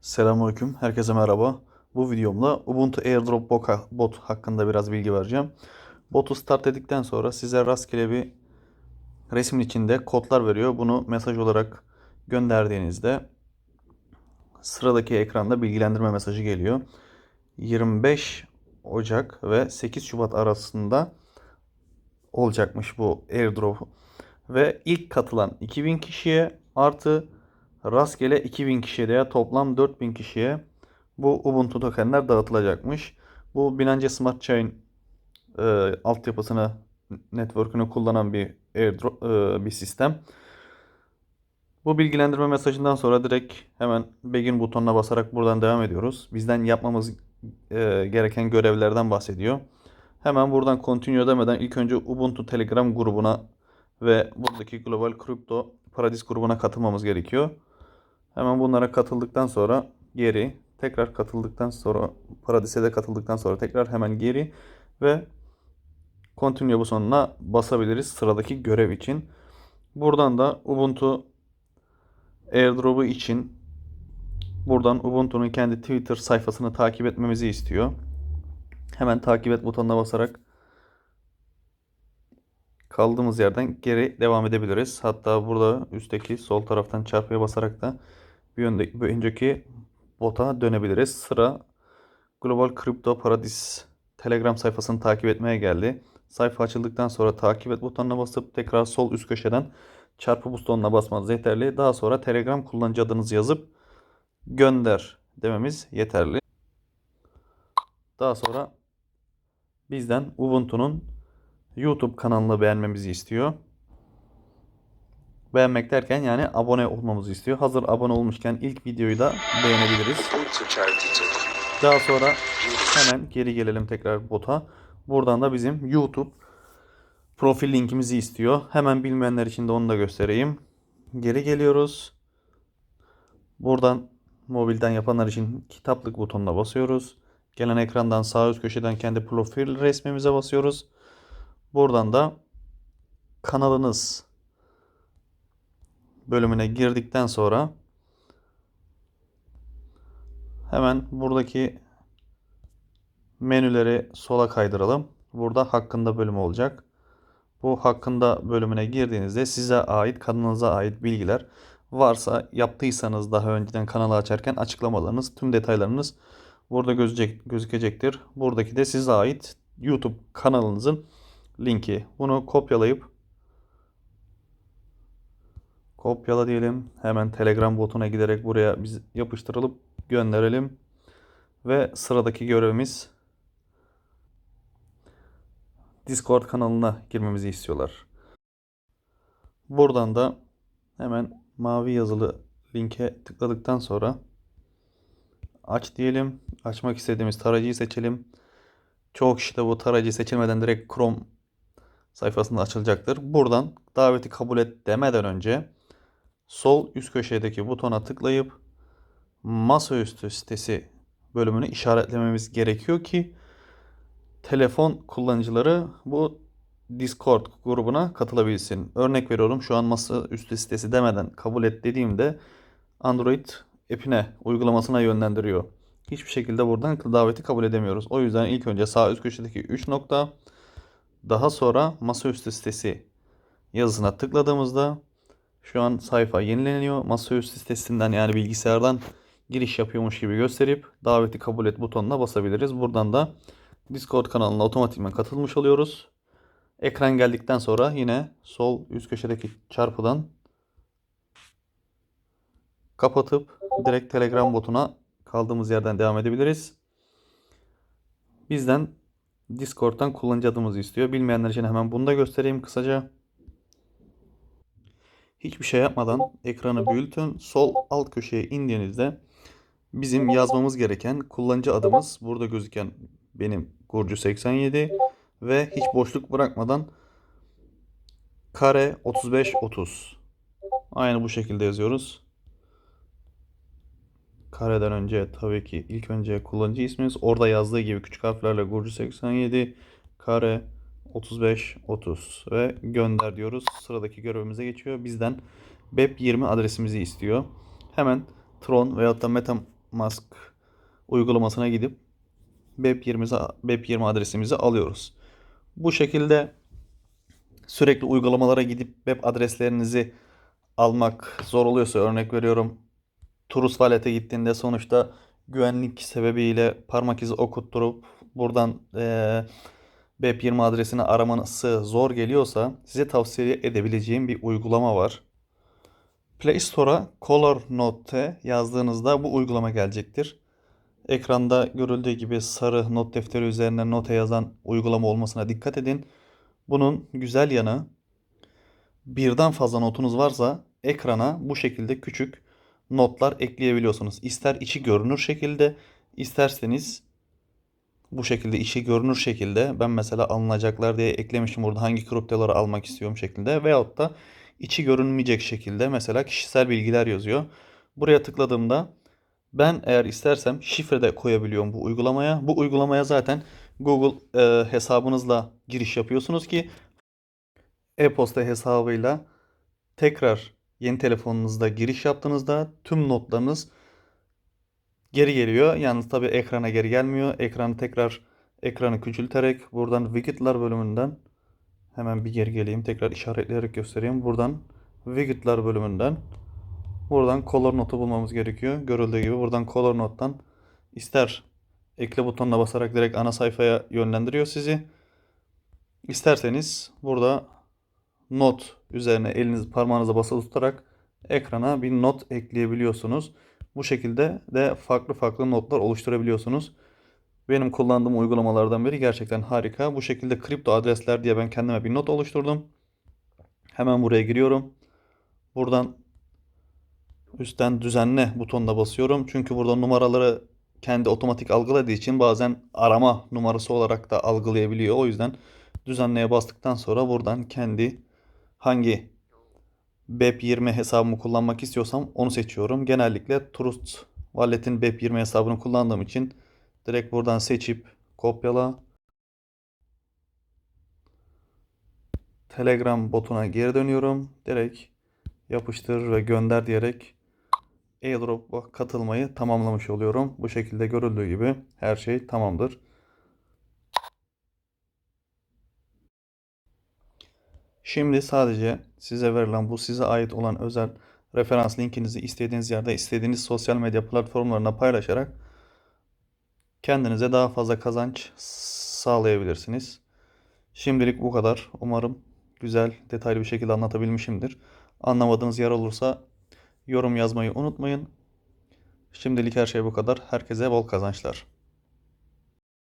Selamünaleyküm. Herkese merhaba. Bu videomda Ubuntu AirDrop bot hakkında biraz bilgi vereceğim. Botu start dedikten sonra size rastgele bir resmin içinde kodlar veriyor. Bunu mesaj olarak gönderdiğinizde sıradaki ekranda bilgilendirme mesajı geliyor. 25 Ocak ve 8 Şubat arasında olacakmış bu airdrop. Ve ilk katılan 2000 kişiye artı rastgele 2000 kişiye veya toplam 4000 kişiye bu Ubuntu tokenler dağıtılacakmış. Bu Binance Smart Chain e, altyapısını, network'ünü kullanan bir airdrop, e, bir sistem. Bu bilgilendirme mesajından sonra direkt hemen Begin butonuna basarak buradan devam ediyoruz. Bizden yapmamız e, gereken görevlerden bahsediyor. Hemen buradan continue demeden ilk önce Ubuntu Telegram grubuna ve buradaki Global Crypto Paradis grubuna katılmamız gerekiyor. Hemen bunlara katıldıktan sonra geri, tekrar katıldıktan sonra Paradis'e de katıldıktan sonra tekrar hemen geri ve continue butonuna basabiliriz sıradaki görev için. Buradan da Ubuntu airdrop'u için buradan Ubuntu'nun kendi Twitter sayfasını takip etmemizi istiyor. Hemen takip et butonuna basarak kaldığımız yerden geri devam edebiliriz. Hatta burada üstteki sol taraftan çarpıya basarak da bir, öndeki, bir önceki bota dönebiliriz. Sıra Global Crypto Paradis Telegram sayfasını takip etmeye geldi. Sayfa açıldıktan sonra takip et butonuna basıp tekrar sol üst köşeden çarpı butonuna basmanız yeterli. Daha sonra Telegram kullanıcı adınızı yazıp gönder dememiz yeterli. Daha sonra bizden Ubuntu'nun YouTube kanalını beğenmemizi istiyor. Beğenmek derken yani abone olmamızı istiyor. Hazır abone olmuşken ilk videoyu da beğenebiliriz. Daha sonra hemen geri gelelim tekrar bota. Buradan da bizim YouTube profil linkimizi istiyor. Hemen bilmeyenler için de onu da göstereyim. Geri geliyoruz. Buradan mobilden yapanlar için kitaplık butonuna basıyoruz. Gelen ekrandan sağ üst köşeden kendi profil resmimize basıyoruz. Buradan da kanalınız bölümüne girdikten sonra hemen buradaki menüleri sola kaydıralım. Burada hakkında bölümü olacak. Bu hakkında bölümüne girdiğinizde size ait, kanalınıza ait bilgiler varsa yaptıysanız daha önceden kanalı açarken açıklamalarınız, tüm detaylarınız burada gözecek, gözükecektir. Buradaki de size ait YouTube kanalınızın linki. Bunu kopyalayıp kopyala diyelim. Hemen Telegram botuna giderek buraya biz yapıştırılıp gönderelim. Ve sıradaki görevimiz Discord kanalına girmemizi istiyorlar. Buradan da hemen mavi yazılı linke tıkladıktan sonra aç diyelim. Açmak istediğimiz tarayıcıyı seçelim. Çoğu kişi de bu tarayıcı seçilmeden direkt Chrome sayfasında açılacaktır. Buradan daveti kabul et demeden önce sol üst köşedeki butona tıklayıp masaüstü sitesi bölümünü işaretlememiz gerekiyor ki telefon kullanıcıları bu Discord grubuna katılabilsin. Örnek veriyorum şu an masaüstü sitesi demeden kabul et dediğimde Android app'ine, uygulamasına yönlendiriyor. Hiçbir şekilde buradan daveti kabul edemiyoruz. O yüzden ilk önce sağ üst köşedeki 3 nokta daha sonra masaüstü sitesi yazısına tıkladığımızda şu an sayfa yenileniyor. Masaüstü sitesinden yani bilgisayardan giriş yapıyormuş gibi gösterip daveti kabul et butonuna basabiliriz. Buradan da Discord kanalına otomatikman katılmış oluyoruz. Ekran geldikten sonra yine sol üst köşedeki çarpıdan kapatıp direkt Telegram botuna kaldığımız yerden devam edebiliriz. Bizden Discord'dan kullanıcı adımızı istiyor. Bilmeyenler için hemen bunu da göstereyim kısaca. Hiçbir şey yapmadan ekranı büyütün. Sol alt köşeye indiğinizde bizim yazmamız gereken kullanıcı adımız burada gözüken benim Gurcu 87 ve hiç boşluk bırakmadan kare 35 30. Aynı bu şekilde yazıyoruz. Kareden önce tabii ki ilk önce kullanıcı isminiz orada yazdığı gibi küçük harflerle Gurcu 87 kare 35 30 ve gönder diyoruz. Sıradaki görevimize geçiyor. Bizden BEP20 adresimizi istiyor. Hemen Tron veyahut da Meta Mask uygulamasına gidip BEP20'mizi BEP20 adresimizi alıyoruz. Bu şekilde sürekli uygulamalara gidip web adreslerinizi almak zor oluyorsa örnek veriyorum Turus Wallet'e gittiğinde sonuçta güvenlik sebebiyle parmak izi okutturup buradan eee BEP20 adresini araması zor geliyorsa size tavsiye edebileceğim bir uygulama var. Play Store'a Color Note yazdığınızda bu uygulama gelecektir. Ekranda görüldüğü gibi sarı not defteri üzerine note yazan uygulama olmasına dikkat edin. Bunun güzel yanı birden fazla notunuz varsa ekrana bu şekilde küçük notlar ekleyebiliyorsunuz. İster içi görünür şekilde, isterseniz bu şekilde içi görünür şekilde ben mesela alınacaklar diye eklemişim burada hangi kriptoları almak istiyorum şeklinde veyahut da içi görünmeyecek şekilde mesela kişisel bilgiler yazıyor. Buraya tıkladığımda ben eğer istersem şifre de koyabiliyorum bu uygulamaya. Bu uygulamaya zaten Google e, hesabınızla giriş yapıyorsunuz ki e-posta hesabıyla tekrar yeni telefonunuzda giriş yaptığınızda tüm notlarınız geri geliyor. Yalnız tabii ekrana geri gelmiyor. Ekranı tekrar ekranı küçülterek buradan widget'lar bölümünden hemen bir geri geleyim. Tekrar işaretleyerek göstereyim. Buradan widget'lar bölümünden buradan color notu bulmamız gerekiyor. Görüldüğü gibi buradan color nottan ister ekle butonuna basarak direkt ana sayfaya yönlendiriyor sizi. İsterseniz burada not üzerine eliniz parmağınıza basılı tutarak ekrana bir not ekleyebiliyorsunuz. Bu şekilde de farklı farklı notlar oluşturabiliyorsunuz. Benim kullandığım uygulamalardan biri gerçekten harika. Bu şekilde kripto adresler diye ben kendime bir not oluşturdum. Hemen buraya giriyorum. Buradan üstten düzenle butonuna basıyorum. Çünkü burada numaraları kendi otomatik algıladığı için bazen arama numarası olarak da algılayabiliyor. O yüzden düzenleye bastıktan sonra buradan kendi hangi BEP20 hesabımı kullanmak istiyorsam onu seçiyorum. Genellikle Trust Wallet'in BEP20 hesabını kullandığım için direkt buradan seçip kopyala. Telegram botuna geri dönüyorum. Direkt yapıştır ve gönder diyerek airdrop'a katılmayı tamamlamış oluyorum. Bu şekilde görüldüğü gibi her şey tamamdır. Şimdi sadece size verilen bu size ait olan özel referans linkinizi istediğiniz yerde istediğiniz sosyal medya platformlarına paylaşarak kendinize daha fazla kazanç sağlayabilirsiniz. Şimdilik bu kadar. Umarım güzel, detaylı bir şekilde anlatabilmişimdir. Anlamadığınız yer olursa yorum yazmayı unutmayın. Şimdilik her şey bu kadar. Herkese bol kazançlar.